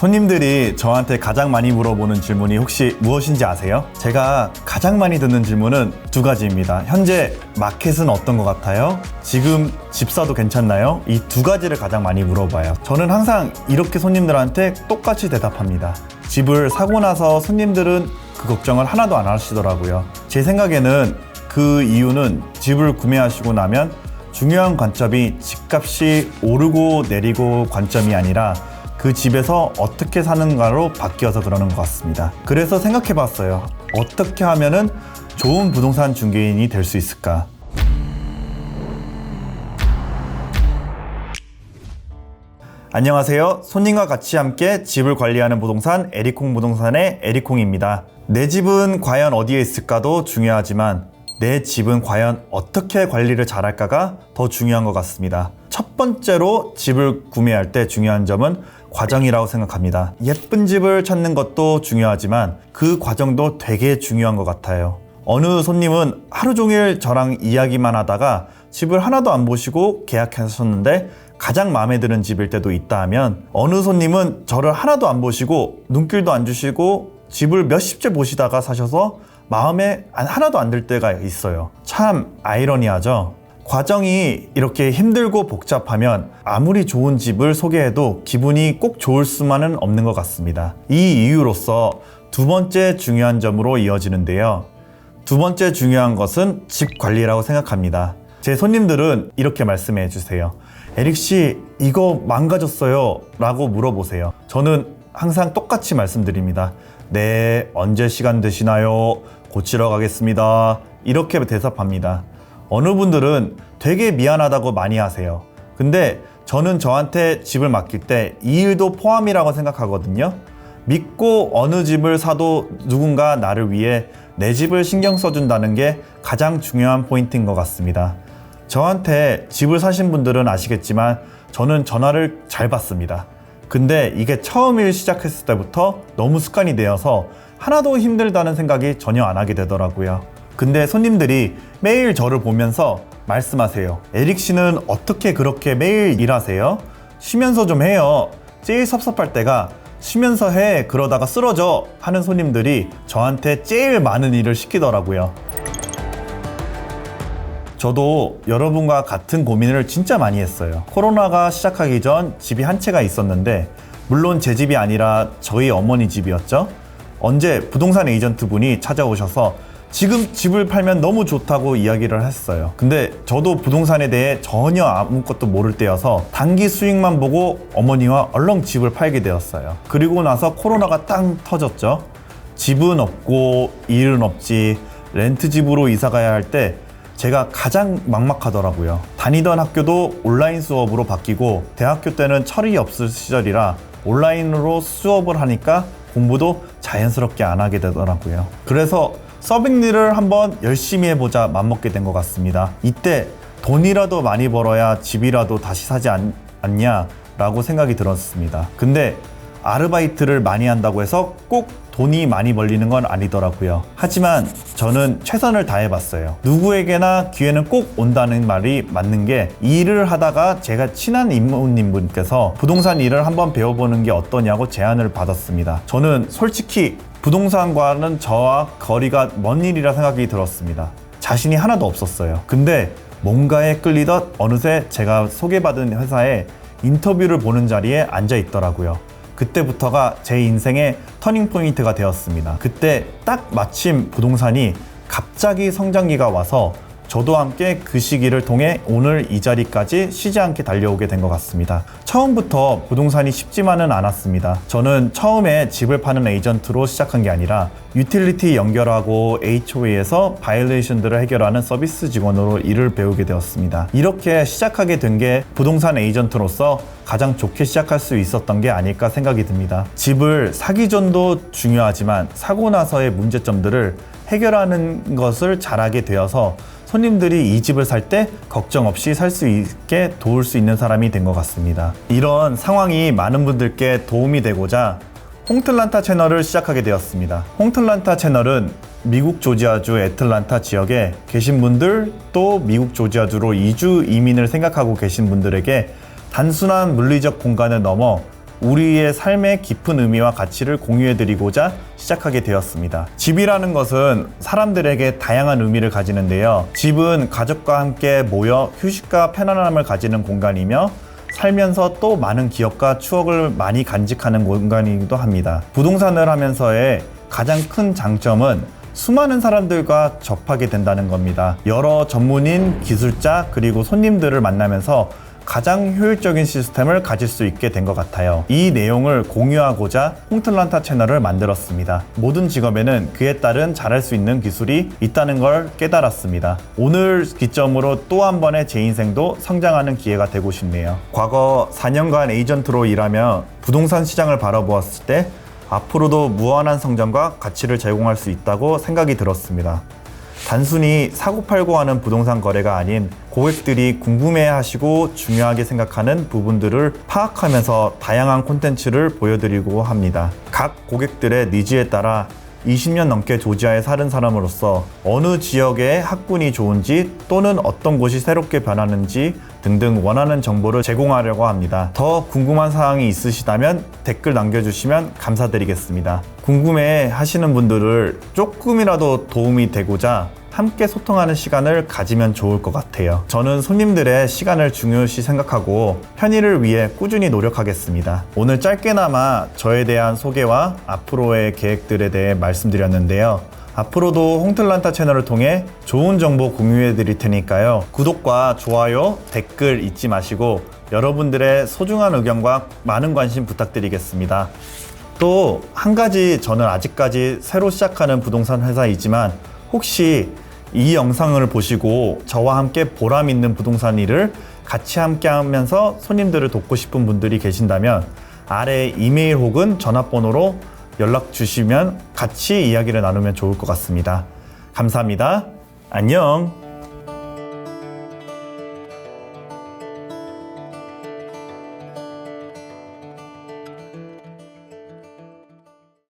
손님들이 저한테 가장 많이 물어보는 질문이 혹시 무엇인지 아세요? 제가 가장 많이 듣는 질문은 두 가지입니다. 현재 마켓은 어떤 것 같아요? 지금 집 사도 괜찮나요? 이 두 가지를 가장 많이 물어봐요. 저는 항상 이렇게 손님들한테 똑같이 대답합니다. 집을 사고 나서 손님들은 그 걱정을 하나도 안 하시더라고요. 제 생각에는 그 이유는 집을 구매하시고 나면 중요한 관점이 집값이 오르고 내리고 관점이 아니라 그 집에서 어떻게 사는가로 바뀌어서 그러는 것 같습니다. 그래서 생각해 봤어요. 어떻게 하면은 좋은 부동산 중개인이 될 수 있을까? 안녕하세요. 손님과 같이 함께 집을 관리하는 부동산 에리콩 부동산의 에리콩입니다. 내 집은 과연 어디에 있을까도 중요하지만 내 집은 과연 어떻게 관리를 잘할까가 더 중요한 것 같습니다. 첫 번째로 집을 구매할 때 중요한 점은 과정이라고 생각합니다. 예쁜 집을 찾는 것도 중요하지만 그 과정도 되게 중요한 것 같아요. 어느 손님은 하루 종일 저랑 이야기만 하다가 집을 하나도 안 보시고 계약하셨는데 가장 마음에 드는 집일 때도 있다 하면 어느 손님은 저를 하나도 안 보시고 눈길도 안 주시고 집을 몇십 채 보시다가 사셔서 마음에 하나도 안 들 때가 있어요. 참 아이러니하죠. 과정이 이렇게 힘들고 복잡하면 아무리 좋은 집을 소개해도 기분이 꼭 좋을 수만은 없는 것 같습니다. 이 이유로서 두 번째 중요한 점으로 이어지는데요. 두 번째 중요한 것은 집 관리라고 생각합니다. 제 손님들은 이렇게 말씀해 주세요. 에릭 씨, 이거 망가졌어요. 라고 물어보세요. 저는 항상 똑같이 말씀드립니다. 네, 언제 시간 되시나요? 고치러 가겠습니다. 이렇게 대답합니다. 어느 분들은 되게 미안하다고 많이 하세요. 근데 저는 저한테 집을 맡길 때 이 일도 포함이라고 생각하거든요. 믿고 어느 집을 사도 누군가 나를 위해 내 집을 신경 써준다는 게 가장 중요한 포인트인 것 같습니다. 저한테 집을 사신 분들은 아시겠지만 저는 전화를 잘 받습니다. 근데 이게 처음 일 시작했을 때부터 너무 습관이 되어서 하나도 힘들다는 생각이 전혀 안 하게 되더라고요. 근데 손님들이 매일 저를 보면서 말씀하세요. 에릭 씨는 어떻게 그렇게 매일 일하세요? 쉬면서 좀 해요. 제일 섭섭할 때가 쉬면서 해 그러다가 쓰러져 하는 손님들이 저한테 제일 많은 일을 시키더라고요. 저도 여러분과 같은 고민을 진짜 많이 했어요. 코로나가 시작하기 전 집이 한 채가 있었는데 물론 제 집이 아니라 저희 어머니 집이었죠. 언제 부동산 에이전트 분이 찾아오셔서 지금 집을 팔면 너무 좋다고 이야기를 했어요. 근데 저도 부동산에 대해 전혀 아무것도 모를 때여서 단기 수익만 보고 어머니와 얼렁 집을 팔게 되었어요. 그리고 나서 코로나가 땅 터졌죠. 집은 없고 일은 없지 렌트 집으로 이사 가야 할 때 제가 가장 막막하더라고요. 다니던 학교도 온라인 수업으로 바뀌고 대학교 때는 철이 없을 시절이라 온라인으로 수업을 하니까 공부도 자연스럽게 안 하게 되더라고요. 그래서 서빙 일을 한번 열심히 해보자 맘먹게 된 것 같습니다. 이때 돈이라도 많이 벌어야 집이라도 다시 사지 않, 않냐라고 생각이 들었습니다. 근데 아르바이트를 많이 한다고 해서 꼭 돈이 많이 벌리는 건 아니더라고요. 하지만 저는 최선을 다해봤어요. 누구에게나 기회는 꼭 온다는 말이 맞는 게 일을 하다가 제가 친한 임무님 분께서 부동산 일을 한번 배워보는 게 어떠냐고 제안을 받았습니다. 저는 솔직히 부동산과는 저와 거리가 먼 일이라 생각이 들었습니다. 자신이 하나도 없었어요. 근데 뭔가에 끌리듯 어느새 제가 소개받은 회사에 인터뷰를 보는 자리에 앉아 있더라고요. 그때부터가 제 인생의 터닝 포인트가 되었습니다. 그때 딱 마침 부동산이 갑자기 성장기가 와서 저도 함께 그 시기를 통해 오늘 이 자리까지 쉬지 않게 달려오게 된 것 같습니다. 처음부터 부동산이 쉽지만은 않았습니다. 저는 처음에 집을 파는 에이전트로 시작한 게 아니라 유틸리티 연결하고 HOA에서 바이올레이션들을 해결하는 서비스 직원으로 일을 배우게 되었습니다. 이렇게 시작하게 된 게 부동산 에이전트로서 가장 좋게 시작할 수 있었던 게 아닐까 생각이 듭니다. 집을 사기 전도 중요하지만 사고 나서의 문제점들을 해결하는 것을 잘하게 되어서 손님들이 이 집을 살 때 걱정 없이 살 수 있게 도울 수 있는 사람이 된 것 같습니다. 이런 상황이 많은 분들께 도움이 되고자 홍틀란타 채널을 시작하게 되었습니다. 홍틀란타 채널은 미국 조지아주 애틀란타 지역에 계신 분들 또 미국 조지아주로 이주 이민을 생각하고 계신 분들에게 단순한 물리적 공간을 넘어 우리의 삶의 깊은 의미와 가치를 공유해드리고자 시작하게 되었습니다. 집이라는 것은 사람들에게 다양한 의미를 가지는데요. 집은 가족과 함께 모여 휴식과 편안함을 가지는 공간이며 살면서 또 많은 기억과 추억을 많이 간직하는 공간이기도 합니다. 부동산을 하면서의 가장 큰 장점은 수많은 사람들과 접하게 된다는 겁니다. 여러 전문인, 기술자, 그리고 손님들을 만나면서 가장 효율적인 시스템을 가질 수 있게 된 것 같아요. 이 내용을 공유하고자 홍틀란타 채널을 만들었습니다. 모든 직업에는 그에 따른 잘할 수 있는 기술이 있다는 걸 깨달았습니다. 오늘 기점으로 또 한 번의 제 인생도 성장하는 기회가 되고 싶네요. 과거 4년간 에이전트로 일하며 부동산 시장을 바라보았을 때 앞으로도 무한한 성장과 가치를 제공할 수 있다고 생각이 들었습니다. 단순히 사고팔고 하는 부동산 거래가 아닌 고객들이 궁금해 하시고 중요하게 생각하는 부분들을 파악하면서 다양한 콘텐츠를 보여드리고 합니다. 각 고객들의 니즈에 따라 20년 넘게 조지아에 사는 사람으로서 어느 지역의 학군이 좋은지 또는 어떤 곳이 새롭게 변하는지 등등 원하는 정보를 제공하려고 합니다. 더 궁금한 사항이 있으시다면 댓글 남겨주시면 감사드리겠습니다. 궁금해 하시는 분들을 조금이라도 도움이 되고자 함께 소통하는 시간을 가지면 좋을 것 같아요. 저는 손님들의 시간을 중요시 생각하고 편의를 위해 꾸준히 노력하겠습니다. 오늘 짧게나마 저에 대한 소개와 앞으로의 계획들에 대해 말씀드렸는데요. 앞으로도 홍틀란타 채널을 통해 좋은 정보 공유해 드릴 테니까요. 구독과 좋아요, 댓글 잊지 마시고 여러분들의 소중한 의견과 많은 관심 부탁드리겠습니다. 또 한 가지 저는 아직까지 새로 시작하는 부동산 회사이지만 혹시 이 영상을 보시고 저와 함께 보람 있는 부동산 일을 같이 함께 하면서 손님들을 돕고 싶은 분들이 계신다면 아래 이메일 혹은 전화번호로 연락 주시면 같이 이야기를 나누면 좋을 것 같습니다. 감사합니다. 안녕.